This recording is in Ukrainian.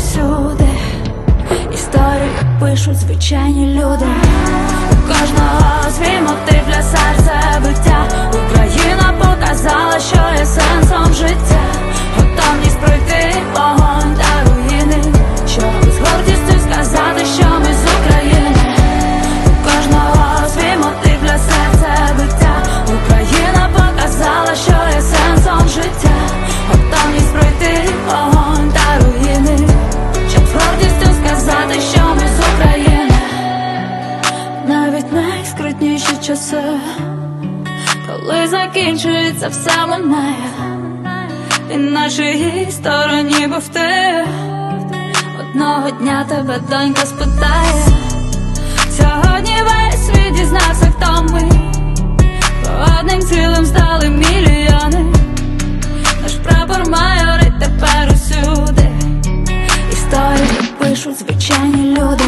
всюди, історик пишуть звичайні люди, у кожного свій мотив для серця биття. Часи, коли закінчується все минає, і нашій стороні був ти. Одного дня тебе донька спитає. Сьогодні весь світ дізнався, хто ми. Бо одним цілим стали мільйони. Наш прапор майорить тепер усюди. Історії пишуть звичайні люди.